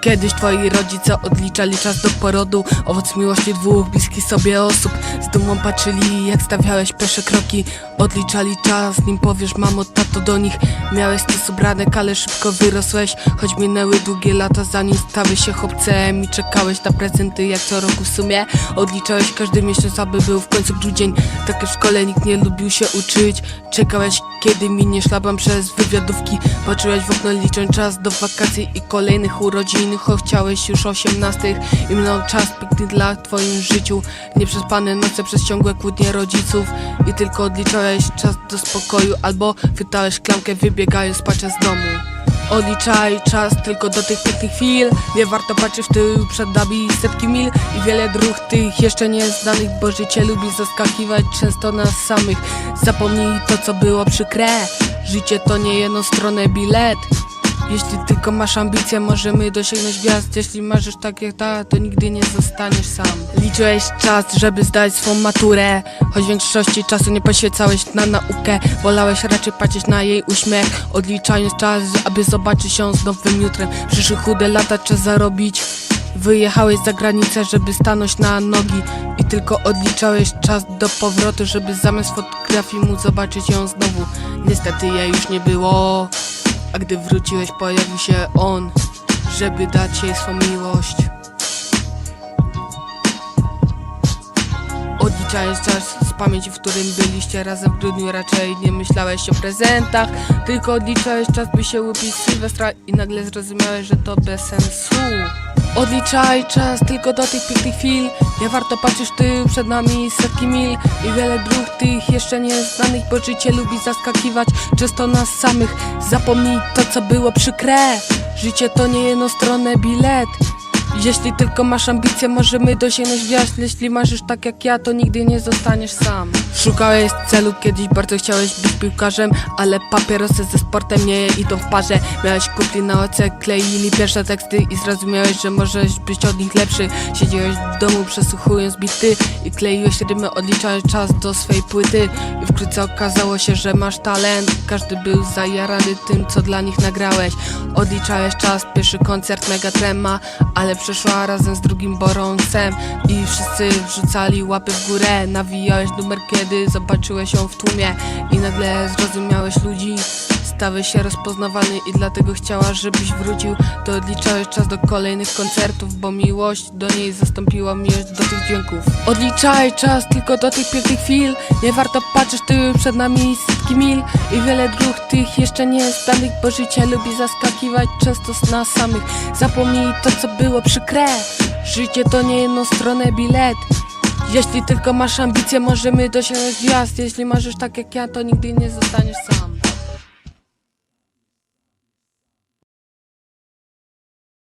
Kiedyś twoi rodzice odliczali czas do porodu. Owoc miłości dwóch bliskich sobie osób. Z dumą patrzyli jak stawiałeś pierwsze kroki. Odliczali czas, nim powiesz mamo, tato do nich. Miałeś stos ubranek, ale szybko wyrosłeś. Choć minęły długie lata zanim stałeś się chłopcem I czekałeś na prezenty jak co roku w sumie. Odliczałeś każdy miesiąc, aby był w końcu grudzień. Tak jak w szkole nikt nie lubił się uczyć. Czekałeś kiedy minie szlaban przez wywiadówki. Patrzyłeś w okno licząc czas do wakacji i kolejnych urodzin Choć chciałeś już osiemnastych i minął czas piękny dla twoim życiu. Nieprzespane noce przez ciągłe kłótnie rodziców I tylko odliczałeś czas do spokoju Albo wytałeś szklankę wybiegając patrzeć z domu. Odliczaj czas tylko do tych pięknych chwil. Nie warto patrzeć w tył przed nami setki mil I wiele dróg tych jeszcze nieznanych Bo życie lubi zaskakiwać często nas samych. Zapomnij to co było przykre. Życie to nie jedną stronę bilet jeśli tylko masz ambicje, możemy dosięgnąć gwiazd. Jeśli marzysz tak jak ta, to nigdy nie zostaniesz sam. Liczyłeś czas, żeby zdać swą maturę. Choć większości czasu nie poświęcałeś na naukę Wolałeś raczej patrzeć na jej uśmiech Odliczając czas, aby zobaczyć ją z nowym jutrem. Przyszły chude lata, czas zarobić. Wyjechałeś za granicę, żeby stanąć na nogi I tylko odliczałeś czas do powrotu, żeby zamiast fotografii móc zobaczyć ją znowu. Niestety jej już nie było a gdy wróciłeś, pojawił się on, żeby dać jej swą miłość. Odliczając czas z pamięci, w którym byliście razem w grudniu, raczej nie myślałeś o prezentach, tylko odliczałeś czas, by się łupić z Sylwestra i nagle zrozumiałeś, że to bez sensu. Odliczaj czas tylko do tych pięknych chwil. Nie warto patrzeć ty przed nami setki mil I wiele dróg tych jeszcze nieznanych Bo życie lubi zaskakiwać często nas samych. Zapomnij to co było przykre. Życie to nie jednostronny bilet jeśli tylko masz ambicje, możemy dosięgnąć gwiazd. Jeśli marzysz tak jak ja, to nigdy nie zostaniesz sam. Szukałeś celu, kiedyś bardzo chciałeś być piłkarzem Ale papierosy ze sportem nie idą w parze. Miałeś kupli na oce, kleili pierwsze teksty I zrozumiałeś, że możesz być od nich lepszy. Siedziałeś w domu przesłuchując bity I kleiłeś rymy, odliczając czas do swej płyty. I wkrótce okazało się, że masz talent. Każdy był zajarany tym, co dla nich nagrałeś. Odliczałeś czas, pierwszy koncert Megatrema Ale przeszła razem z drugim Borącem I wszyscy wrzucali łapy w górę. Nawijałeś numer, kiedy zobaczyłeś ją w tłumie I nagle zrozumiałeś ludzi Stałeś się rozpoznawalny i dlatego chciała, żebyś wrócił. To odliczałeś czas do kolejnych koncertów Bo miłość do niej zastąpiła miłość do tych dźwięków. Odliczaj czas tylko do tych pięknych chwil. Nie warto patrzeć ty przed nami setki mil. I wiele dróg tych jeszcze nie znanych Bo życie lubi zaskakiwać często nas samych. Zapomnij to co było przykre. Życie to nie jednostronny bilet. Jeśli tylko masz ambicje, możemy dosięgnąć gwiazd. Jeśli marzysz tak jak ja, to nigdy nie zostaniesz sam